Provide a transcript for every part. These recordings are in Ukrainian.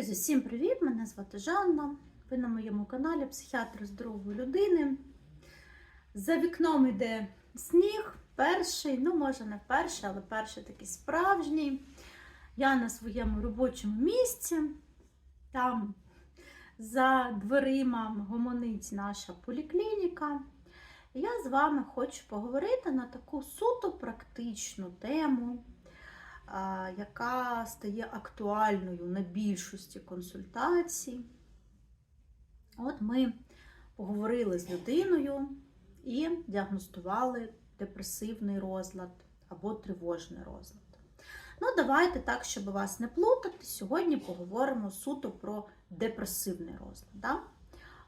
Друзі, всім привіт! Мене звати Жанна. Ви на моєму каналі Психіатр здорової людини. За вікном йде сніг, перший, ну, може, не перший, але перший такий справжній. Я на своєму робочому місці. Там за дверима гомонить наша поліклініка. Я з вами хочу поговорити на таку суто практичну тему яка стає актуальною на більшості консультацій. От ми поговорили з людиною і діагностували депресивний розлад або тривожний розлад. Ну, давайте так, щоб вас не плутати, сьогодні поговоримо суто про депресивний розлад. Да?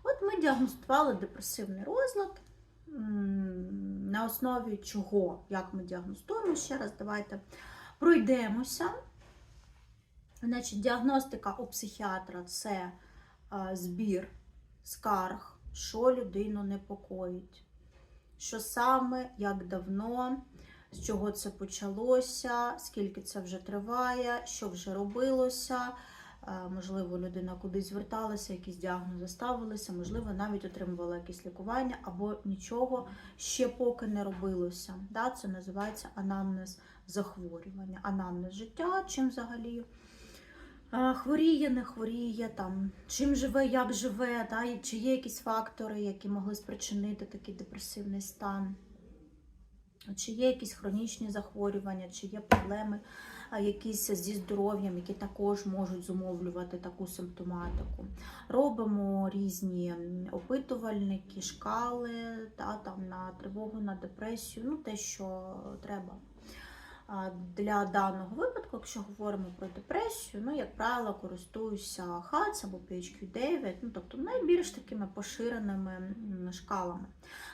От ми діагностували депресивний розлад. На основі чого, як ми діагностуємо ще раз, давайте пройдемося. Значить, діагностика у психіатра це збір скарг, що людину непокоїть, що саме, як давно, з чого це почалося, скільки це вже триває, що вже робилося. Можливо, людина кудись зверталася, якісь діагнози ставилися, можливо, навіть отримувала якесь лікування або нічого ще поки не робилося. Це називається анамнез захворювання, анамнез життя, чим взагалі хворіє, не хворіє, там, чим живе, як живе, да, чи є якісь фактори, які могли спричинити такий депресивний стан, чи є якісь хронічні захворювання, чи є проблеми якісь зі здоров'ям, які також можуть зумовлювати таку симптоматику. Робимо різні опитувальники, шкали та, там, на тривогу, на депресію, ну те, що треба. Для даного випадку, якщо говоримо про депресію, ну, як правило, користуюся HATS або PHQ-9, ну, тобто найбільш такими поширеними шкалами.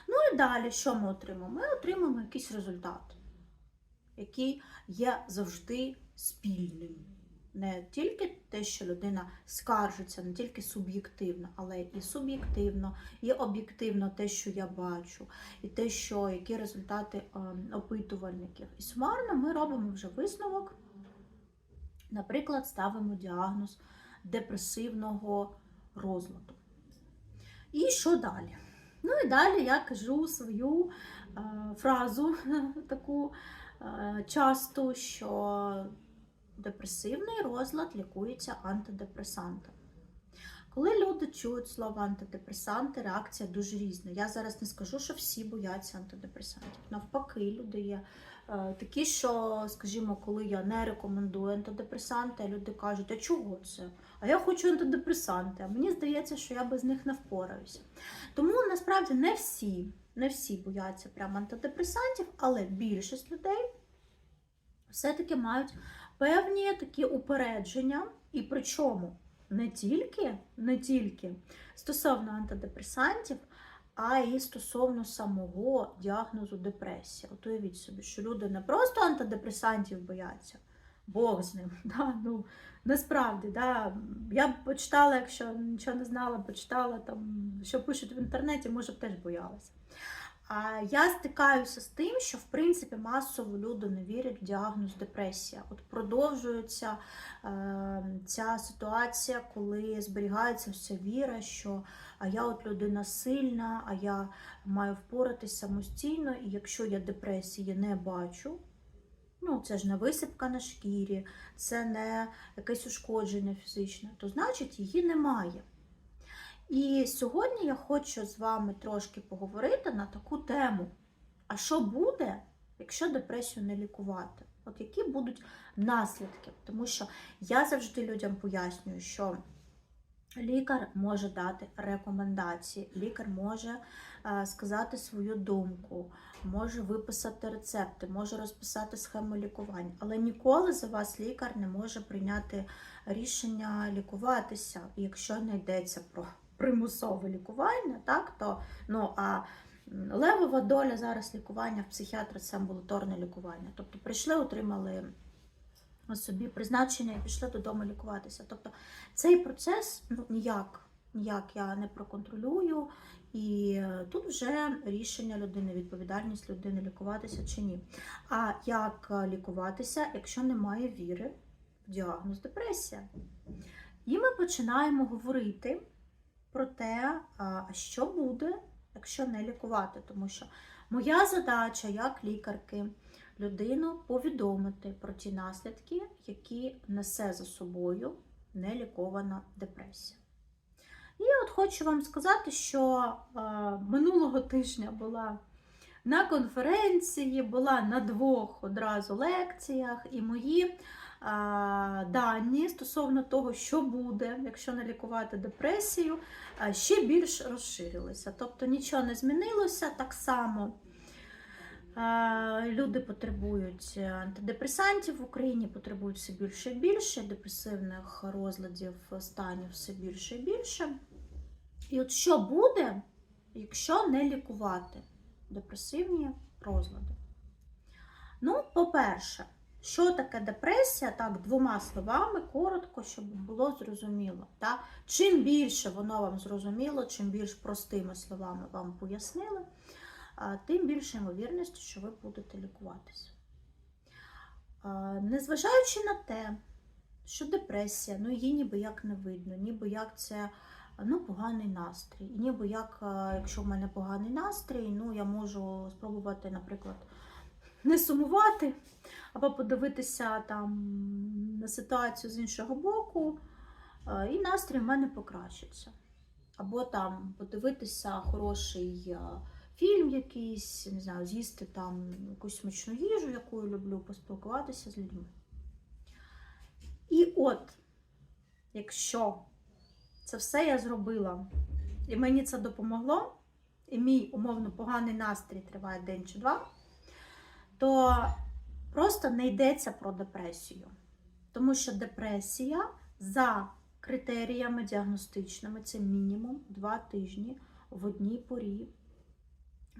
Ну і далі, що ми отримаємо? Ми отримаємо якийсь результат, який є завжди спільним. Не тільки те, що людина скаржиться, не тільки суб'єктивно, але і суб'єктивно, і об'єктивно те, що я бачу, і те, що які результати е, опитувальників. І сумарно ми робимо вже висновок. Наприклад, ставимо діагноз депресивного розладу. І що далі? Ну і далі я кажу свою е, фразу таку е, часто, що депресивний розлад лікується антидепресантами. Коли люди чують слово антидепресанти, реакція дуже різна. Я зараз не скажу, що всі бояться антидепресантів. Навпаки, люди є е, такі, що, скажімо, коли я не рекомендую антидепресанти, люди кажуть, а чого це? А я хочу антидепресанти, а мені здається, що я без них не впораюся. Тому насправді не всі, не всі бояться прямо антидепресантів, але більшість людей все-таки мають певні такі упередження, і причому не тільки, не тільки стосовно антидепресантів, а й стосовно самого діагнозу депресія. От уявіть собі, що люди не просто антидепресантів бояться, Бог з ним. Да? Ну, насправді, да. я б почитала, якщо нічого не знала, почитала, там, що пишуть в інтернеті, може б теж боялася. Я стикаюся з тим, що в принципі масово люди не вірять в діагноз депресія. От продовжується е, ця ситуація, коли зберігається вся віра, що а я от людина сильна, а я маю впоратись самостійно, і якщо я депресії не бачу. Ну, це ж не висипка на шкірі, це не якесь ушкодження фізичне, то значить її немає. І сьогодні я хочу з вами трошки поговорити на таку тему. А що буде, якщо депресію не лікувати? От які будуть наслідки? Тому що я завжди людям пояснюю, що лікар може дати рекомендації, лікар може е, сказати свою думку, може виписати рецепти, може розписати схему лікування, але ніколи за вас лікар не може прийняти рішення лікуватися, якщо не йдеться про примусове лікування, так, то ну, а левова доля зараз лікування в психіатра це амбулаторне лікування. Тобто прийшли, отримали собі призначення і пішли додому лікуватися. Тобто цей процес ну, ніяк, ніяк я не проконтролюю, і тут вже рішення людини, відповідальність людини лікуватися чи ні. А як лікуватися, якщо немає віри в діагноз депресія? І ми починаємо говорити про те, що буде, якщо не лікувати. Тому що моя задача як лікарки людину повідомити про ті наслідки, які несе за собою нелікована депресія. І от хочу вам сказати, що минулого тижня була на конференції, була на двох одразу лекціях, і мої дані стосовно того, що буде, якщо не лікувати депресію, ще більш розширилися. Тобто нічого не змінилося так само. Люди потребують антидепресантів в Україні, потребують все більше і більше, депресивних розладів станів все більше і більше. І от що буде, якщо не лікувати депресивні розлади? Ну, по-перше, що таке депресія? Так, двома словами, коротко, щоб було зрозуміло. Так? Чим більше воно вам зрозуміло, чим більш простими словами вам пояснили, тим більше ймовірність, що ви будете лікуватися. Незважаючи на те, що депресія, ну її ніби як не видно, ніби як це ну, поганий настрій. І ніби як, якщо в мене поганий настрій, ну я можу спробувати, наприклад, не сумувати, або подивитися там на ситуацію з іншого боку, і настрій в мене покращиться. Або там подивитися хороший фільм якийсь, не знаю, з'їсти там якусь смачну їжу, яку я люблю, поспілкуватися з людьми. І от, якщо це все я зробила, і мені це допомогло, і мій умовно поганий настрій триває день чи два, то просто не йдеться про депресію. Тому що депресія за критеріями діагностичними це мінімум 2 тижні в одній порі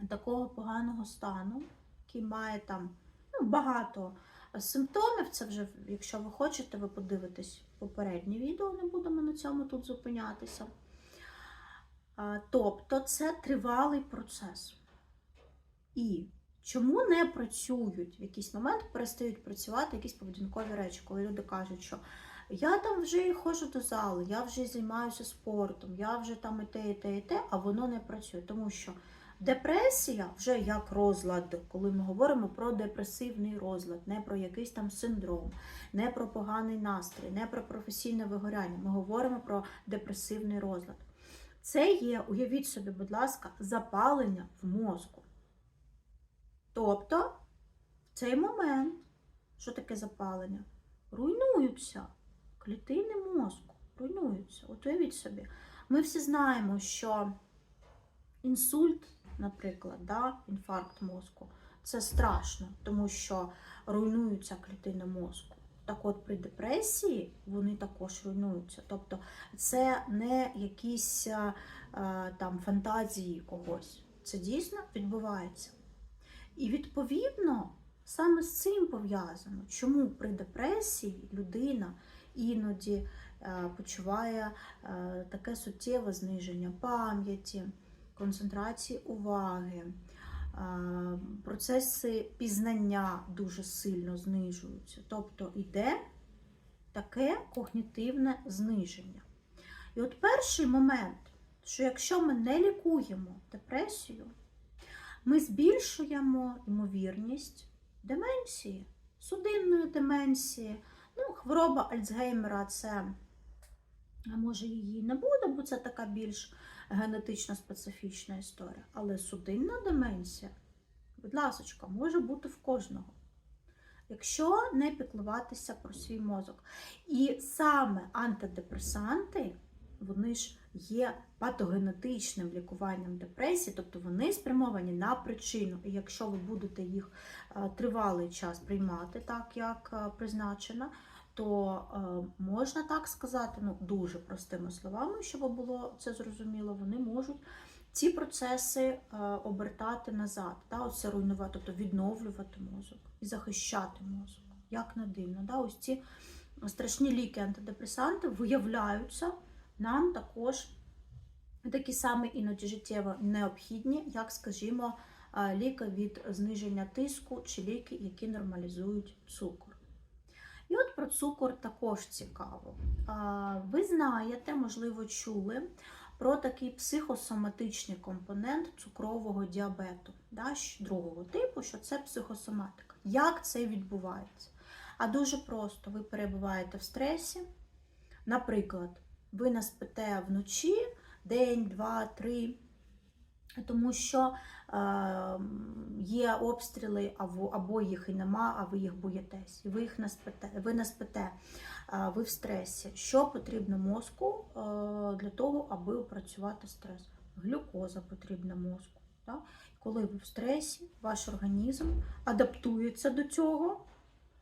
такого поганого стану, який має там ну, багато симптомів. Це вже, якщо ви хочете, ви подивитесь попереднє відео, не будемо на цьому тут зупинятися. Тобто це тривалий процес. І чому не працюють в якийсь момент, перестають працювати якісь поведінкові речі, коли люди кажуть, що я там вже ходжу до зали, я вже займаюся спортом, я вже там і те, і те, і те, а воно не працює. Тому що депресія вже як розлад, коли ми говоримо про депресивний розлад, не про якийсь там синдром, не про поганий настрій, не про професійне вигоряння. Ми говоримо про депресивний розлад. Це є, уявіть собі, будь ласка, запалення в мозку. Тобто, в цей момент, що таке запалення? Руйнуються клітини мозку, руйнуються. От уявіть собі, ми всі знаємо, що інсульт, наприклад, да, інфаркт мозку, це страшно, тому що руйнуються клітини мозку. Так от при депресії вони також руйнуються. Тобто це не якісь там фантазії когось. Це дійсно відбувається. І відповідно саме з цим пов'язано, чому при депресії людина іноді е, почуває е, таке суттєве зниження пам'яті, концентрації уваги, е, процеси пізнання дуже сильно знижуються. Тобто йде таке когнітивне зниження. І от перший момент, що якщо ми не лікуємо депресію, ми збільшуємо ймовірність деменції, судинної деменції. Ну, хвороба Альцгеймера це може її не буде, бо це така більш генетично специфічна історія. Але судинна деменція, будь ласка, може бути в кожного. Якщо не піклуватися про свій мозок. І саме антидепресанти, вони ж є патогенетичним лікуванням депресії, тобто вони спрямовані на причину. І якщо ви будете їх е, тривалий час приймати, так як е, призначено, то е, можна так сказати, ну дуже простими словами, щоб було це зрозуміло, вони можуть ці процеси обертати назад, та, оце руйнувати, тобто відновлювати мозок і захищати мозок. Як не дивно, да? ось ці страшні ліки антидепресанти виявляються нам також такі самі іноді життєво необхідні, як, скажімо, ліки від зниження тиску чи ліки, які нормалізують цукор. І от про цукор також цікаво. Ви знаєте, можливо, чули про такий психосоматичний компонент цукрового діабету да, другого типу, що це психосоматика. Як це відбувається? А дуже просто: ви перебуваєте в стресі. Наприклад, ви не спите вночі день, два, три, тому що е, є обстріли, або, або їх і нема, а ви їх боїтесь. Ви їх спите, ви спите, е, ви в стресі. Що потрібно мозку е, для того, аби опрацювати стрес? Глюкоза потрібна мозку. Так? Коли ви в стресі, ваш організм адаптується до цього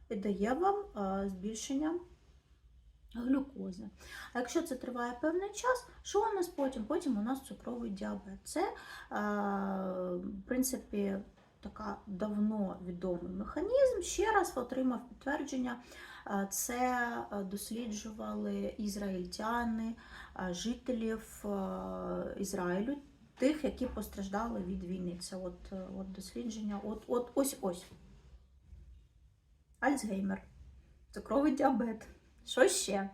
і дає вам е, збільшення глюкози. А якщо це триває певний час, що у нас потім? Потім у нас цукровий діабет. Це, е, в принципі, така давно відомий механізм. Ще раз отримав підтвердження. Е, Це е, досліджували ізраїльтяни, жителів Ізраїлю, тих, які постраждали від війни. Це от, от дослідження, от, от ось ось. Альцгеймер, цукровий діабет. Що ще?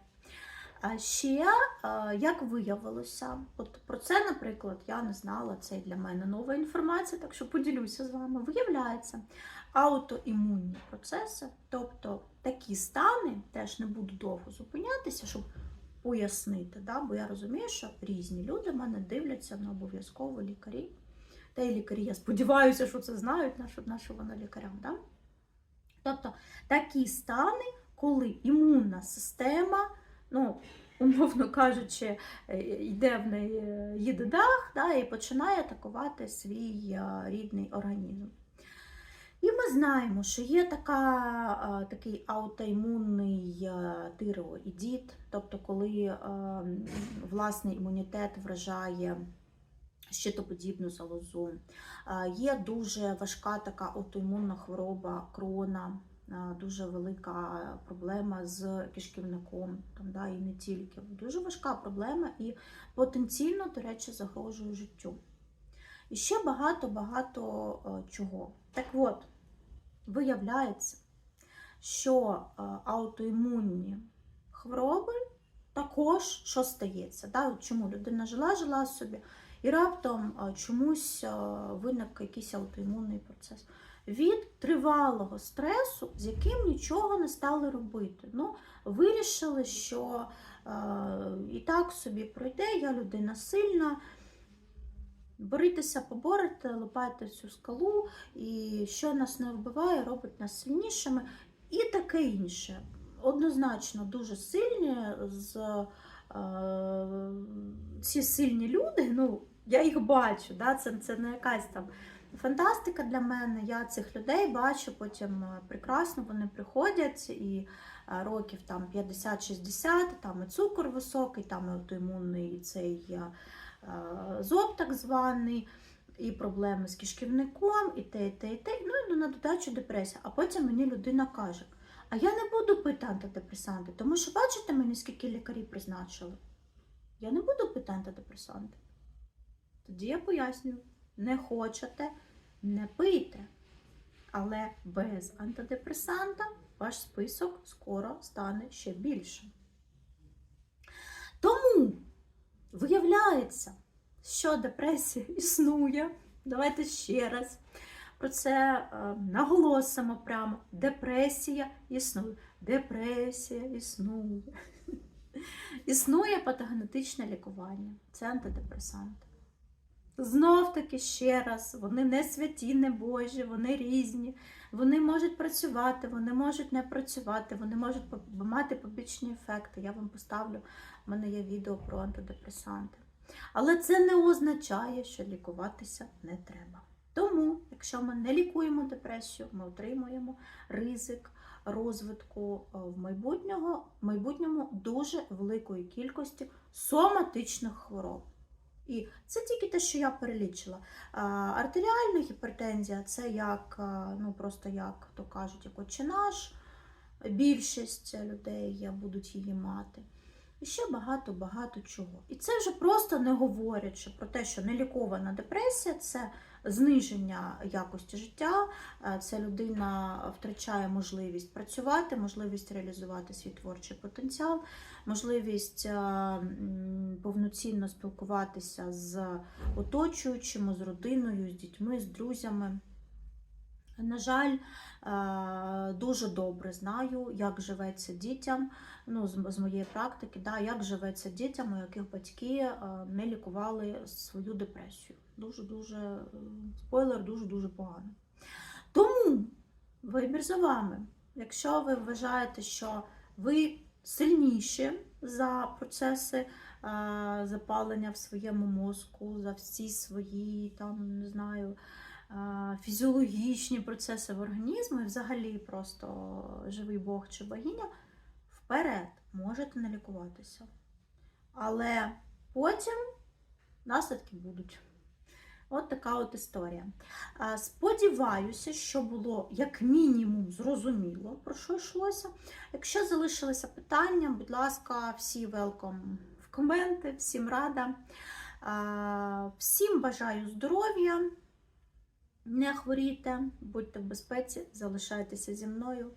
А ще, е, як виявилося, от про це, наприклад, я не знала, це для мене нова інформація, так що поділюся з вами. Виявляється, аутоімунні процеси, тобто такі стани, теж не буду довго зупинятися, щоб пояснити, да? бо я розумію, що різні люди мене дивляться на обов'язково лікарі. Та й лікарі, я сподіваюся, що це знають, на що, на що воно лікарям. Да? Тобто такі стани, коли імунна система, ну, умовно кажучи, е, йде в неї е, їде дах да, і починає атакувати свій е, рідний організм. І ми знаємо, що є така, такий аутоімунний тиреоїдіт, тобто коли власний імунітет вражає щитоподібну залозу. Є дуже важка така аутоімунна хвороба крона, дуже велика проблема з кишківником, там, да, і не тільки. Дуже важка проблема і потенційно, до речі, загрожує життю. І ще багато-багато е, чого. Так от, виявляється, що е, аутоімунні хвороби також що стається. Да? Чому людина жила, жила собі, і раптом е, чомусь е, виник якийсь аутоімунний процес. Від тривалого стресу, з яким нічого не стали робити. Ну, вирішили, що е, і так собі пройде, я людина сильна. Борітеся, поборете, лопайте цю скалу, і що нас не вбиває, робить нас сильнішими, і таке інше. Однозначно дуже сильні з е, ці сильні люди, ну, я їх бачу, да? це, це не якась там фантастика для мене. Я цих людей бачу потім е, прекрасно, вони приходять і е, років там 50-60, там і цукор високий, там і аутоімунний цей е, зоб так званий. І проблеми з кишківником, і те, і те, і те. Ну і на додачу депресія. А потім мені людина каже: а я не буду пити антидепресанти, тому що бачите мені, скільки лікарів призначили. Я не буду пити антидепресанти. Тоді я пояснюю: не хочете, не пийте. Але без антидепресанта ваш список скоро стане ще більшим. Тому виявляється, що депресія існує. Давайте ще раз про це е, наголосимо прямо. Депресія існує. Депресія існує. Існує патогенетичне лікування. Це антидепресанти. Знов таки ще раз, вони не святі, не Божі, вони різні. Вони можуть працювати, вони можуть не працювати, вони можуть мати побічні ефекти. Я вам поставлю, в мене є відео про антидепресанти. Але це не означає, що лікуватися не треба. Тому, якщо ми не лікуємо депресію, ми отримуємо ризик розвитку е, в майбутнього, в майбутньому дуже великої кількості соматичних хвороб. І це тільки те, що я перелічила. Артеріальна гіпертензія це як, ну просто як то кажуть, як отче наш. Більшість людей будуть її мати. і ще багато-багато чого. І це вже просто не говорячи про те, що нелікована депресія це зниження якості життя, Ця це людина втрачає можливість працювати, можливість реалізувати свій творчий потенціал, можливість е, повноцінно спілкуватися з оточуючими, з родиною, з дітьми, з друзями. На жаль, е, дуже добре знаю, як живеться дітям, ну, з, моєї практики, да, як живеться дітям, у яких батьки е, не лікували свою депресію. Дуже-дуже е, спойлер, дуже-дуже погано. Тому вибір за вами. Якщо ви вважаєте, що ви сильніші за процеси запалення в своєму мозку, за всі свої там, не знаю, фізіологічні процеси в організму, і взагалі просто живий Бог чи богиня, вперед можете не лікуватися. Але потім наслідки будуть. От така от історія. Сподіваюся, що було як мінімум зрозуміло, про що йшлося. Якщо залишилися питання, будь ласка, всі велком в коменти, всім рада. Всім бажаю здоров'я, не хворійте, будьте в безпеці, залишайтеся зі мною.